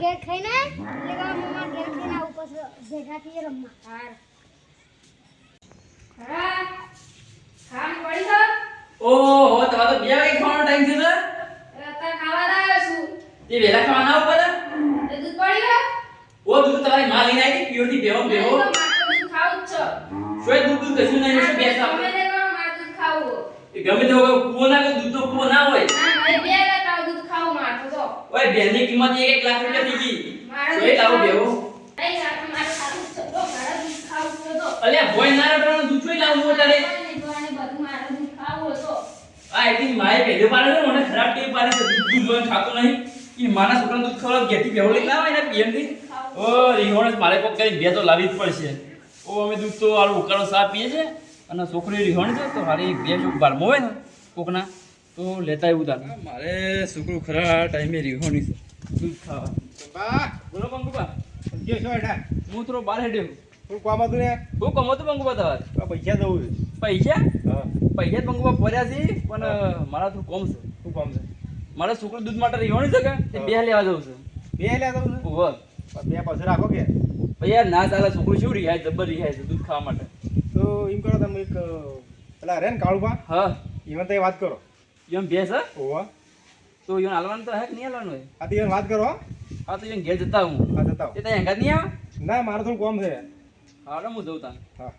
ઘેર ખાઈને લેવા મમ્મા ઘેર ખાઈને આવું પછી ભેગા થઈએ રમવા. હાર. હા ખામ પડી તો ઓહો તમારે તો બે વાગે ખાવાનો ટાઈમ છે છે અત્યારે ખાવા લાવ્યો છું. તે વેલા ખાવાના ઉપર એ દૂધ પડી ગયો? ઓ દૂધ તમારી માં લઈને આવી પ્યોરથી બેહો બેહો તો દૂધ ખાવું જ છે. શોય દૂધ દૂધ કશું નહીં શું બેસ ગમે તે કરો, મારું દૂધ ખાવું. એ ગમે તે હોય કૂવો ના કે દૂધનો કૂવો ના હોય. ના બે દૂધ ઓય બેનની કિંમત એક એક લાખ રૂપિયા થઈ ગઈ. એ લાવ બેવો? અલ્યા ભોય ના રટવાનું દૂધ લાવવું તારે? આ એથી માય પહેલે પાડે છે મને ખરાબ ટેવ પાડે છે. દૂધ દૂધ ખાતો નહીં. એ માના છોકરાને દૂધ ખવડાવ ઘેરથી બેહો લઈને લાવે ને પીએમથી. ઓ રીહોણ મારે કોક કરી બે તો લાવી જ પડશે. ઓ અમે દૂધ તો આલું ઉકાળો સા પીએ છે. અને છોકરી રીહોણ છે તો મારી બે ચોક બાર હોય ને કોકના. તો લેતા એવું તાર. મારે છોકરું ખરા ટાઈમે રીહોની છે. દૂધ ખાવા. બા બોલો બંગુબા કે છો એટા હું તો બહાર હેડ્યો હું કામ હતું ને હું કમો તો બંગુબા તમારે. પૈસા દઉં છે. પૈસા? હા. પૈસા જ પંકુબા ભર્યા છે પણ મારા થોડું કોમ છે. શું કામ છે? મારા છોકરું દૂધ માટે રીહોની છે કે? તે બે લેવા જવું છે. બે લેવા દઉં છે? ઓહો બે પાસે રાખો કે. ભાઈ યાર ના ચાલે છોકરું શું રિહાય? જબર રિહાય છે દૂધ ખાવા માટે. તો એમ કરો તમે એક પેલા રે ને કાળુબા હા. એમાં તો વાત કરો. એમ ભેસ હા? ઓવા તો એને હાલવાનું તો હે કે નહીં હાલવાનું હોય? આ તો વાત કરો હો. હા તો એને ઘેર જતા હું. હા જતા એ ત્યાં હેંગા નહીં આવે? ના મારે થોડું કામ છે. હા હું જઉં તા હા.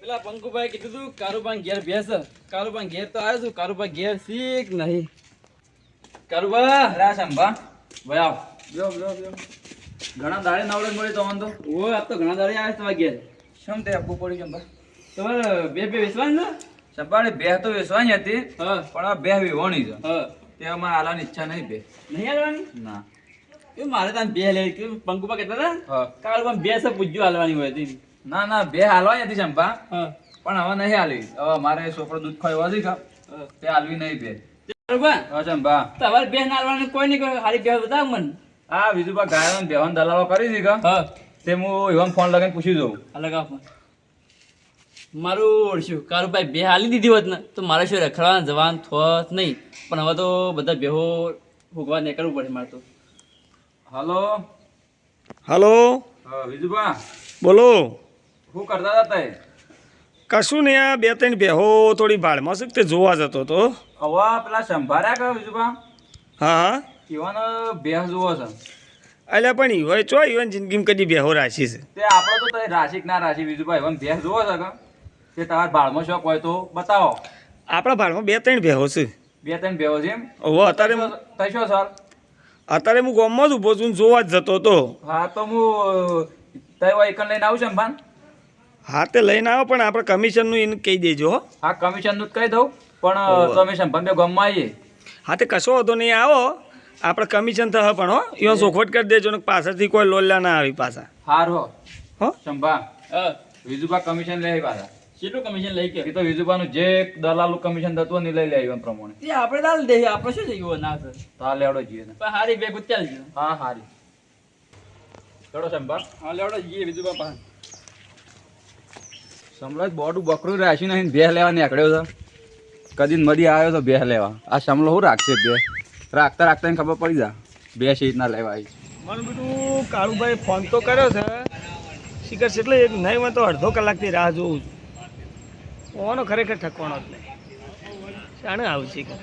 પેલા પંકુભાઈ કીધું તું કારુબાન ઘેર ભેસ. કારુબાન ઘેર તો આવ્યો છું કારુબા ઘેર શીખ નહીં. કારુબા રા સંભા ભાઈ આવ. બ્યો બ્યો બ્યો ઘણા દાડે નવડે મળી તો તો. ઓ આ તો ઘણા દાડે આવે તમારા ઘેર. શમ તે આપવું પડ્યું સંભા તમારે બે બે વિશ્વાસ છે સંભાળે બે તો વેસવાની હતી પણ આ બે વિહોણી છે. તે અમારે હાલવાની ઈચ્છા નહીં બે. નહીં હાલવાની? ના. એ મારે ત્યાં બે લે કે પંકુબા કહેતા હતા? કાલ પણ બે સે પૂજ્યો હાલવાની હોય હતી ના ના બે હાલવાની હતી સંભા પણ હવે નહીં હાલવી હવે મારે છોકરો દૂધ ખાયો હતી કા તે હાલવી નહીં બે. બરોબર હા સંભા તમારે બે હાલવાની કોઈ નહીં હારી બે બતાવ મને. આ બીજું પા ગાયન બેહન દલાલો કરી હતી કા હા. તે હું એવા ફોન લગાવીને પૂછી દઉં અલગ આપ મારું ઓળશું. કારુભાઈ બે હાલી દીધી હોત ને તો મારે શું રખડવાના જવાન થોત નહીં. પણ હવે તો બધા બેહો ભોગવા નીકળવું પડે મારે તો. હલો. હલો. હા વિજુભા. બોલો. શું કરતા હતા તે? કશું નહીં આ બે ત્રણ બેહો થોડી ભાડમાં શું તે જોવા જતો તો હવે પેલા સંભાર્યા કયો વિજુભા? હા. હા ઈવન બેહ જોવો છે. એટલે પણ ઈવોય ચો ઈવન જિંદગીમાં કદી બેહો રાશી છે? તે આપણો તો રાશિક રાશિ ના રાશિ વિજુભાઈ એવન બેહ જોવો છે કે? તે તમારા ભાળમાં શોખ હોય તો બતાવો. આપણા ભાડમાં બે ત્રણ ભેહો છે. બે ત્રણ ભેહો છે એમ? ઓહો અત્યારે તઈ સર? અત્યારે હું ગામમાં જ ઊભો છું જોવા જ જતો હતો. હા તો હું તય એકન લઈને આવું છું ભાન? હા તે લઈને આવો પણ આપણે કમિશનનું એને કહી દેજો હો. હા કમિશનનું જ કહી દઉં પણ. તમે સંભાન બે ગામમાં આવીએ. હા તે કશો વાંધો નહીં આવો. આપણે કમિશન થશે પણ હો. એમાં ચોખવટ કરી દેજો ને પાછળથી કોઈ લોલ્યા ના આવી પાછા. હાર હો. હો? સંભા હા વિજુભા કમિશન લઈ આવી પાછા. કેટલું કમિશન લઈ એ કે તો વિજુભાનું જે દલાલું કમિશન થતું ને લઈ લે પ્રમાણે. એ આપણે દાલ દે આપણે શું જઈએ ના સર તો આ લેવડો જઈએ ને. પણ હારી બે ગુત્યાલ જઈએ હા હારી. ચડો સંભા હા લેવડો જઈએ બીજું પાસે. સમરજ બોડું બકરું રાશી નહીં બે લેવા નીકળ્યો છે. કદી મરી આવ્યો તો બે લેવા. આ સમલો શું રાખશે બે રાખતા રાખતા એને ખબર પડી જા બે સીટ ના લેવા આવી મને બીજું કાળુભાઈ ફોન તો કર્યો છે. શિખર છે એટલે એક નહીં હોય તો અડધો કલાકથી રાહ જોઉં છું. ઓનો ખરેખર ઠકવાનો જ નહીં. શાણે આવું શિખર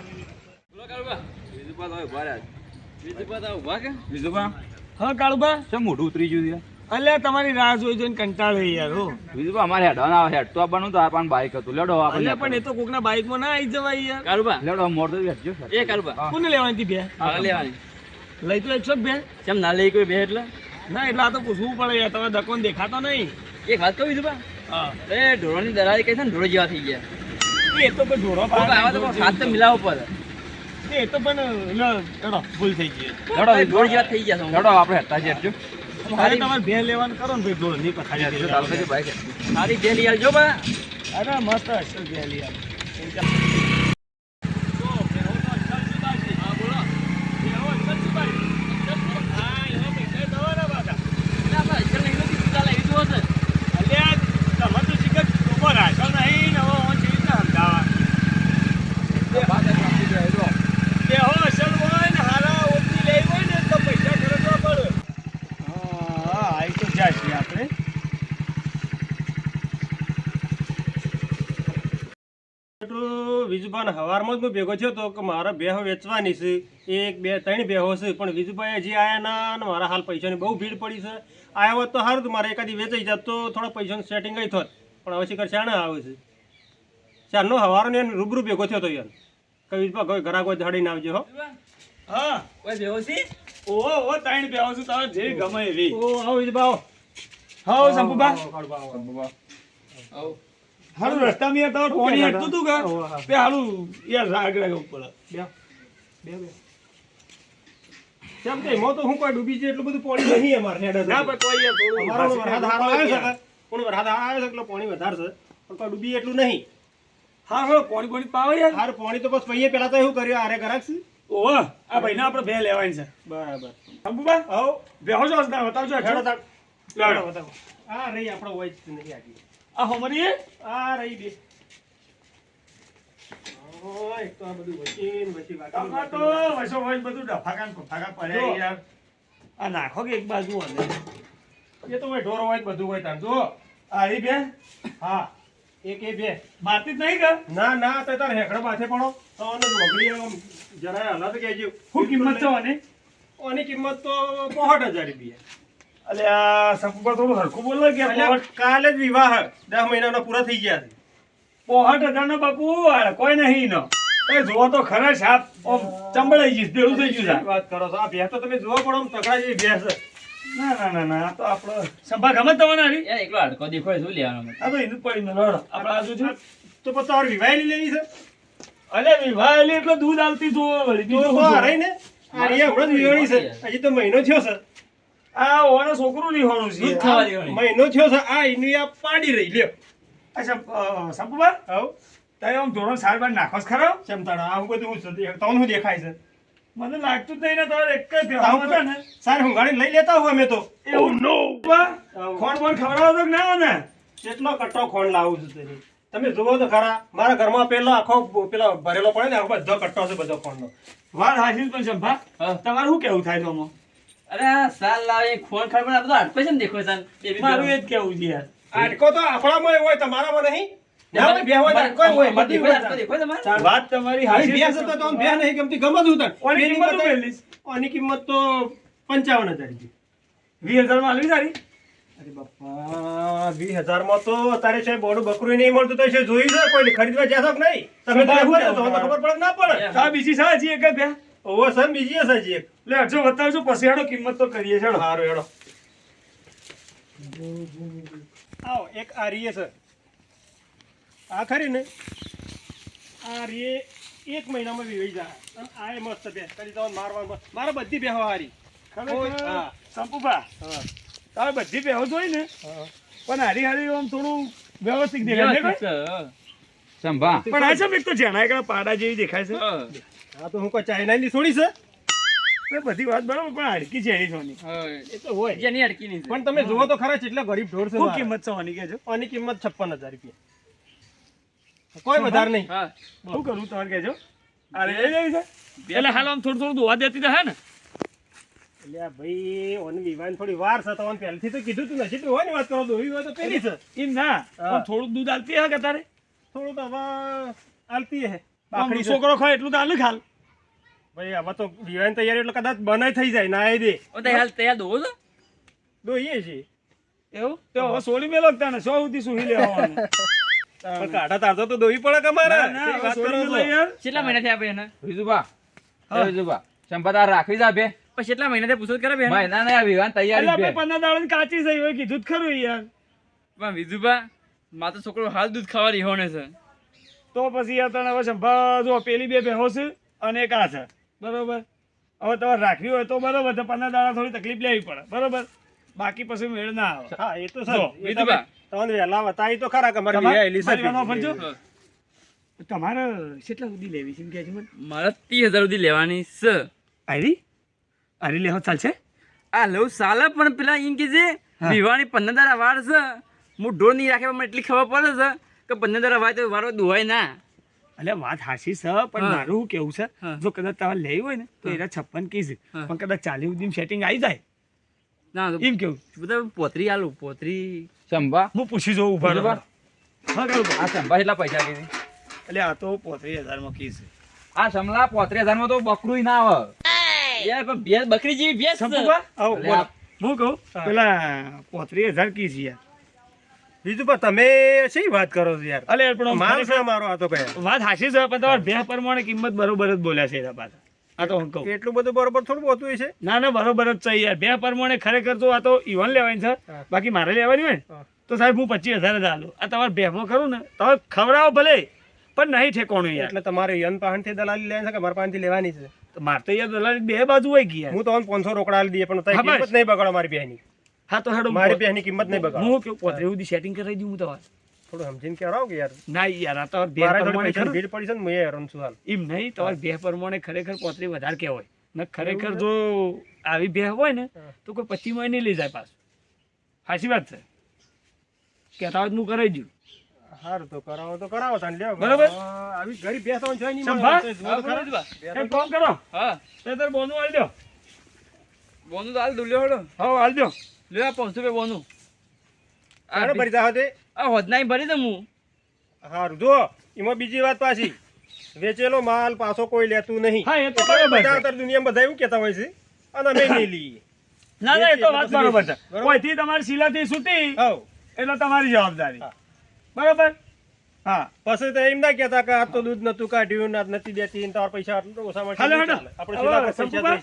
બોલો કારુબા વિજુભા તો ઊભા રહ્યા બીજું બધા ઊભા કે. હા કાળુભા શું મોઢું ઉતરી ગયું અલ્યા તમારી રાહ જોઈ જોઈને કંટાળે યાર હો. વિજુભા અમારે હેડવાના આવે હેડ તો આપવાનું તો આપણ બાઈક હતું લેડો અલ્યા પણ એ તો કોકના બાઇકમાં ના આવી જવાય યાર. કારુબા લેડો તો એ કારુબા કોને લેવાની હતી બે લેવાની. લઈ તો એકસો બે કેમ ના લઈ કોઈ બે એટલે? ના એટલે આ તો પૂછવું પડે યાર તમે દકોન દેખાતો નહીં. એક વાત કહું બીજું હા. એ ઢોરોની દલાલી કહી છે ને ઢોરો જેવા થઈ ગયા. એ તો પણ ઢોરો આવા તો પણ હાથ તો મિલાવો પડે એ તો પણ લો, હેડો, ભૂલ થઈ ગઈ. લેડો ઢોર જેવા થઈ ગયા છે. લેડો આપણે હતા છે હેડજો તમારે બે લેવાનું કરો ને ભાઈ ઢોર નહીં કરજો બાઈક સારી બે લઈ આવજો બા. અરે મસ્ત હશે બે લઈ આવો. હા, એમાં પૈસા દવાના પાછા. આપણે અસલ નહીં તો બીજું ચાલે એવી તો હશે અલ્યા, તમે તો શીખર ટૂંકો રાખો નહીં ને હવે હું કેવી રીતના સમજાવવા? બે હો અસલ હોય ને હારા ઓછી લેવી હોય ને તો પૈસા વિજુભાઈ હવારમાં જ હું ભેગો થયો તો કે મારે બેહો વેચવાની છે. એક બે ત્રણ બેહો છે. પણ વિજુભાઈ હજી આયા ના અને મારા હાલ પૈસાની બહુ ભીડ પડી છે. આયા હોત તો સારું મારે એકાદી વેચાઈ જાત તો થોડા પૈસાનું સેટિંગ ગઈ થોત. પણ હવે શિખર શાણે આવે છે. ચારનો હવારો એને રૂબરૂ ભેગો થયો તો યાર. કોઈ ઘરાક હોય તો આવજો હો. હા. ઓય બેહોશી ઓહો ઓ તાઈન બેહો છું તમે જે ગમે એવી. ઓ આવો વિજુભા આવો હા શંભુબા આવો, આવો. હારું રસ્તામાં યાર તો પાણી હટતું હેઠતું તું કા હા. તે હારું યાર રાગ રાગ ઉપર. બે બે બે. કેમ કે એમાં તો હું કોઈ ડૂબી જાય એટલું બધું પાણી નહીં અમારે હેડે ના પણ કોઈ યાર થોડું અમારો વરસાદ હારો આવ્યો છે. હા પણ વરસાદ હારો છે એટલે પાણી વધારે છે. પણ કોઈ ડૂબી એટલું નહીં. હા પાણી પાણી પાવે યાર. હાર પાણી તો બસ પહીએ પેલા તો એવું કર્યું? આરે ગરાક છે ઓહો આ ભાઈને આપણે બે લેવાની છે. બરાબર. અંબુબા હો બેહો છો? બતાવજો હેડો લાડો. બતાવો. આ રહી આપણો વોઇસ નહીં આગી આ હોમરી આ રહી બે. ઓય, તો આ બધું વચીને વચી વાંકી તો વસો વસ બધું યાર. આ નાખો કે એક બાજુ અને? એ તો હોય ઢોર હોય બધું હોય તાર. જો આ રહી બે. હા એક એ બે. મારતી જ નહીં કે? ના ના તો તાર હેકડો માથે પડો. તો જરાય હલાત કહેજો. શું કિંમત છે આની? આની કિંમત તો પોહઠ હજાર રૂપિયા. અલે આ સંપુકા થોડું હરખું બોલો કે કાલે જ વિવાહ દસ મહિનાના પૂરા થઈ ગયા છે. પોહટ હજાર નો બાપુ આ કોઈ નહીં નો. એ જોવો તો ખરા સાપ ઓમ ચંબળાઈ જઈશ ભેળું થઈ ગયું શું વાત કરો છો? આ ભેંસ તો તમે જોવો પડો આમ તગડા જેવી ભેંસ ના ના ના ના આ તો આપણો સંભા ગમે તમને હારી યાર એકલો હાડકો દેખાય શું લેવાનો આ તો એનું પડી મેલો હેડો. આપણે આજુ છે. તો પછી તમારે વિવાહ લઈ લેવી છે? અલે વિવાહ એલી એટલે દૂધ આવતી જો વળી. તો રહી ને. આ હમણાં જ વિવાહની છે. હજી તો મહિનો થયો છે. આ ઓને છોકરું નહીં છે. મહિનો થયો છે આ એની આ પાડી રહી લ્યો. અચ્છા સંપુબા આવ તારે આમ ધોરણ સાર બાર નાખો જ ખરો ચમતાડા આ બધું હું તમને શું દેખાય છે? મને લાગતું જ નહીં ને તારે એક જ હતા ને. સાર હુંગાડીને લઈ લેતા હું અમે તો. એવું નો. ખોણ બોણ ખવડાવો તો ના ને કેટલો કટ્ટો ખોણ લાવું છું તેની. તમે જુઓ તો ખરા મારા ઘરમાં પેલો આખો પેલો ભરેલો પડે ને આખો બધો કટ્ટો છે બધો ખોણનો. વાત હાસી પણ સંભા તમારે તમારું શું કેવું થાય તો આમાં? અરે સાલ લાવે ખોણ ખાડ પણ આ બધો હાડકો છે ને દેખો સાલ. મારું એ જ કેવું છે યાર. આટકો તો આપણામાં હોય તમારામાં નહીં? વાત તમારી હારી ગમતી, કિંમત તો પંચાવન હજાર વીસ હજારમાં આલવી સારી અરે બાપા, વીસ હજારમાં તો અત્યારે છે બોડું બકરું નહીં મળતું તો છે જોયું છે કોઈ ખરીદવા જશો છો નહીં. તમે ખબર પડે ના પડે? બીજી સા હજી એક જ બે ઓવો સર બીજી હશે જી લે હજુ બતાવજો પછી હેડો કિંમત તો કરીએ છે. સારું હેડો. આવો એક આ રીએ સર આ ખરી ને? આ રીએ એક મહિનામાં વિવાઈ જાય. અને આ મસ્ત બે કરી તમને મારવા મારા બધી બેહો હારી. સંપુભા હા. તારે બધી બેહો જોઈ ને? પણ હારી હારી આમ થોડું વ્યવસ્થિત દેખાય સંભા પણ આ છે એક તો જણાય કે પાડા જેવી દેખાય છે. આ તો હું કોઈ ચાઇનાની છોડી છે? એ બધી વાત બરાબર પણ અડકી છે એની સોની. એ તો હોય. જેની અડકી નહીં પણ તમે જુઓ તો ખરા કેટલા ગરીબ ઢોર છે શું કિંમત છે આની કહેજો. ઓની કિંમત છપ્પન હજાર રૂપિયા. કોઈ વધાર નહીં. હા. શું કરું તમારે કહેજો? અરે એ જઈ છે? એટલે હાલ આમ થોડું થોડું દોવા દેતી તો હે ને? એટલે આ ભાઈ ઓની વિવાન થોડી વાર છે તમને પહેલેથી તો કીધું તું નસીબ હોય ને વાત કરો ધોવી હોય તો પેલી છે. એમ ના થોડું દૂધ આલતી હે કે તારે? થોડું તો હવે આલતી હે. બાકડી છોકરો ખાય એટલું તો આલે ખાલ. ભાઈ હવે તો વિવાહની તૈયારી એટલે કદાચ બનાય થઈ જાય ના દે. ઓ તો હાલ તૈયાર દો છો? દોઈએ છે એવું? તો હવે સોળી મેલો તને? સો સુધી સુહી લેવાનું. કાઢા તારતો તો દોવી પડે કે મારે વાત કરો કેટલા મહિના થયા ભાઈ એને? વિજુભા વિજુભા સંપદા તાર રાખવી જા બે. પછી કેટલા મહિના થયા પૂછો કરે બે મહિના ને આવી તૈયારી બે. પંદર દાડા કાચી થઈ હોય કીધું જ ખરું યાર. પણ વિધુભા મારો છોકરો હાલ દૂધ ખાવા રીહોને છે. તો પછી તને હવે સંભાળ જો પેલી બે બેહો છે અને એક આ છે. બરોબર? હવે તમારે રાખવી હોય તો બરોબર તો પંદર દાડા થોડી તકલીફ લેવી પડે. બરોબર? બાકી પછી મેળ ના આવે. હા એ તો સર તમને વહેલા બતાવી તો ખરા કે મારી. હા. તમારે કેટલા સુધી લેવી છે એમ મારા મારે ત્રીસ હજાર સુધી લેવાની છે. આરી આરી લેવા ચાલશે? આ લઉં સાલા પણ પેલા એમ કે છે વિવાહની પંદર દાડા વાર છે. હું ઢોર નહીં રાખે મને એટલી ખબર પડે છે કે બંને દ્વારા વાર તો વારો દુવાય ના. એટલે વાત હાસી છે પણ મારું શું કેવું છે? જો કદાચ તમારે લેવી હોય ને તો એના છપ્પન કીસ. પણ કદાચ ચાલી સુધી સેટિંગ આવી જાય. ના એમ કેવું? બધા પોતરી આલું પોતરી. સંભા. હું પૂછી જોઉં ઊભા રહો. હા કરું આ સંભા એટલા પૈસા કીધી. એટલે આ તો પોત્રીસ હજારમાં કી છે. આ સમલા પોત્રીસ હજારમાં તો બકરું ના આવે. યાર પણ ભેંસ બકરી જેવી ભેંસ છે. આવો હું કહું પેલા પોત્રીસ હજાર કી છે યાર. બીજું પણ તમે શી વાત કરો છો યાર? અલે પણ મારો માલ છે મારો આ તો કયા વાત હાચી છે પણ તમારે બે પ્રમાણે કિંમત બરોબર જ બોલ્યા છે એના પાછા આ તો હું કહું. એટલું બધું બરોબર થોડું હોતું છે ના ના બરોબર જ છે યાર. બે પ્રમાણે ખરેખર તો આ તો ઇવન લેવાની છે. બાકી મારે લેવાની હોય ને? તો સાહેબ હું પચીસ હજાર જ હાલું આ તમારે બેમાં ખરું ને? તમે ખવડાવો ભલે પણ નહીં ઠેકોણું યાર. એટલે તમારે યન પાહણથી દલાલી લેવાની છે કે મારા પાહણથી લેવાની છે? મારે તો યાર દલાલી બે બાજુ હોય ગયા હું તો પાંચસો રોકડા દઈએ પણ. કિંમત નહીં બગાડો મારી બેની હા તો હેડો મારી બેની કિંમત નહીં બગાડ. હું કેવું પોતરે એવું સેટિંગ કરાવી દઉં હું તમારે? થોડું સમજીને કહેવાય કે યાર. ના યાર આ તમારે બે પ્રમાણે ખરું. ભીડ પડી છે ને હું હેરાન છું હાલ. એમ નહીં તમારે બે પ્રમાણે ખરેખર પોતરી વધારે કહેવાય. ને ખરેખર જો આવી બે હોય ને તો કોઈ પચી માં નહીં લઈ જાય પાછું. સાચી વાત છે. કહેતા હોય હું કરાવી દઉં. હારું તો કરાવો તો કરાવો તાન લ્યો. બરાબર. આવી ગરીબ બેસવાનું છે નહીં સંભાળ. મારે. હા, ભરતભા. એક કામ કરો. હા. તે તાર બોનું આલી દો. બોનું તો હાલ દુલ્યો હળો હા હાલ દો. લ્યો આ પાંચસો રૂપિયા બોનું. ક્યારે ભરી તે? આ હોદનાઈ ભરી દઉં હું. હારું જો એમાં બીજી વાત પાછી. વેચેલો માલ પાછો કોઈ લેતું નહીં. હા એ તો બરાબર દુનિયામાં બધા એવું કહેતા હોય છે અને અમે નહીં લઈએ. ના ના એ તો વાત બરોબર છે. કોઈથી તમારી શીલાથી છૂટી એટલે તમારી જવાબદારી. બરોબર? હા. પછી તો એમ ના કહેતા કે આ તો દૂધ નતું કાઢ્યું નથી દેતી ને તમારા પૈસા ઓછા મળશે. આપણે હવે પૈસા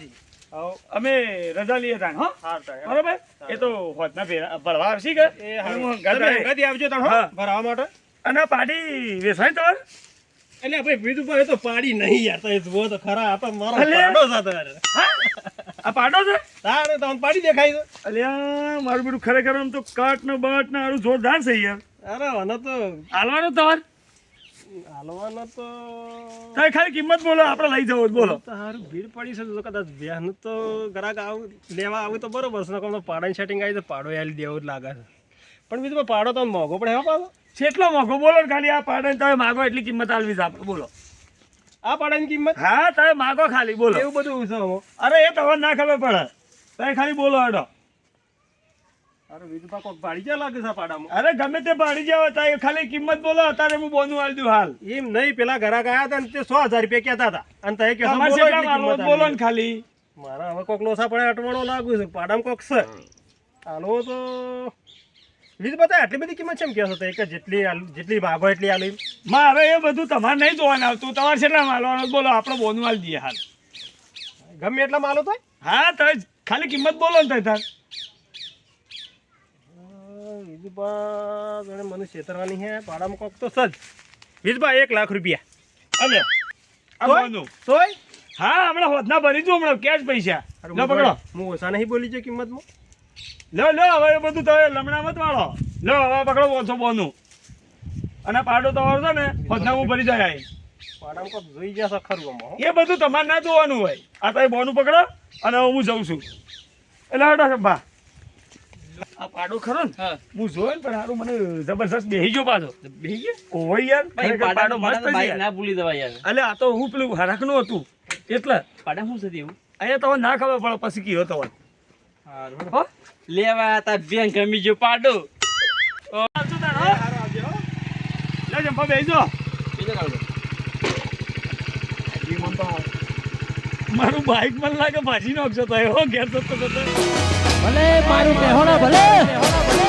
અમે રજા લઈએ તાણ હો? બરોબર? એ તો હોતના ફેરા ભરવા આવશે કે? એ આવજો તાણ, હો, ભરાવા માટે. અને પાડી વેસાય તો? એટલે આપણે બીજું એ તો પાડી નહીં યાર તો જુઓ તો ખરા આ તો મારો પાડો છે તારે. આ પાડો છે? તારે તો પાડી દેખાય છે. અલ્યા મારું બધું ખરેખર આમ તો કટ ને બટ ને આરું જોરદાર છે યાર. અરે મને તો હાલવાનું તમાર હાલવાનો તો તમે ખાલી કિંમત બોલો આપણે લઈ જવો બોલો. તો હારું ભીડ પડી છે તો કદાચ વ્યાહનું તો ગ્રાહક આવું લેવા આવું તો બરોબર છે નકર પાડાની સેટિંગ આવી તો પાડો યાર દેવું જ લાગે છે. પણ બીજું પાડો તો મોંઘો પડે હો પાછો કેટલો મોંઘો બોલો ને ખાલી આ પાડે તમે માગો એટલી કિંમત આલવી આપણે બોલો. આ પાડાની કિંમત? હા તમે માગો ખાલી બોલો. એવું બધું છે અરે એ તમને ના ખબર પડે. તમે ખાલી બોલો હેડો. અરે બીજું કોક પાડી ક્યાં લાગે છે પાડામાં? અરે ગમે તે પાડી જાવ તમે ખાલી કિંમત બોલો અત્યારે હું બોનું આલી દઉં હાલ. એમ નહીં પેલા ઘરાક આયા હતા ને તે સો હજાર રૂપિયા કહેતા હતા. અને તમે કહો બોલો એટલી માલો કિંમત ને ખાલી. મારા હવે કોક લોસા પડે અટવાણો લાગુ છે. પાડામાં કોક છે. હાલો તો વીજ બતા આટલી બધી કિંમત કેમ કહો છો તો એક જ જેટલી જેટલી ભાગો એટલી આલી મારે એ બધું તમારે નહીં જોવાનું આવતું તમારે કેટલા માલવાનું બોલો આપણે બોનું આલી દઈએ હાલ. ગમે એટલા માલો તો હા તો ખાલી કિંમત બોલો ને તાર. વિજુભા જાણે મને છેતરવાની હે પાડામાં કોક તો સજ વિજુભા એક લાખ રૂપિયા. અમે આ તોય? હા હમણાં હોદના ભરી દઉં હમણાં કેશ પૈસા. લો પકડો. હું ઓછા નહીં બોલી છે કિંમતમાં? લો લો હવે એ બધું તમે લમણા મત વાળો. લો હવે પકડો ઓછો બોનું. અને પાડો તમારો છે ને હોદના હું ભરી જાય. પાડામાં કોક જોઈ છે ખરું એ બધું તમારે ના જોવાનું હોય. આ તમે બોનું પકડો અને હું જઉં છું. એટલે હટો બા આ પાડો ખરો ને? હું. જોયો ને પણ હારું મને જબરજસ્ત બેહી ગયો પાછો. બેહી ગયો? ઓય યાર પાડો મસ્ત ના ભૂલી દેવા યાર. અલે આ તો હું પેલું હરાકનું હતું. એટલે પાડા શું થતી એવું અહીંયા તમને ના ખબર પડે પછી કયો તો હો? લેવા તા બેંક ગમી ગયો પાડો. આવજો તાર, હો? લે જંપા બેસજો મારું બાઈક મને લાગે ભાજી નાખશો તો એવો ઘેર જતો ભલે મારું ભલે ભલે.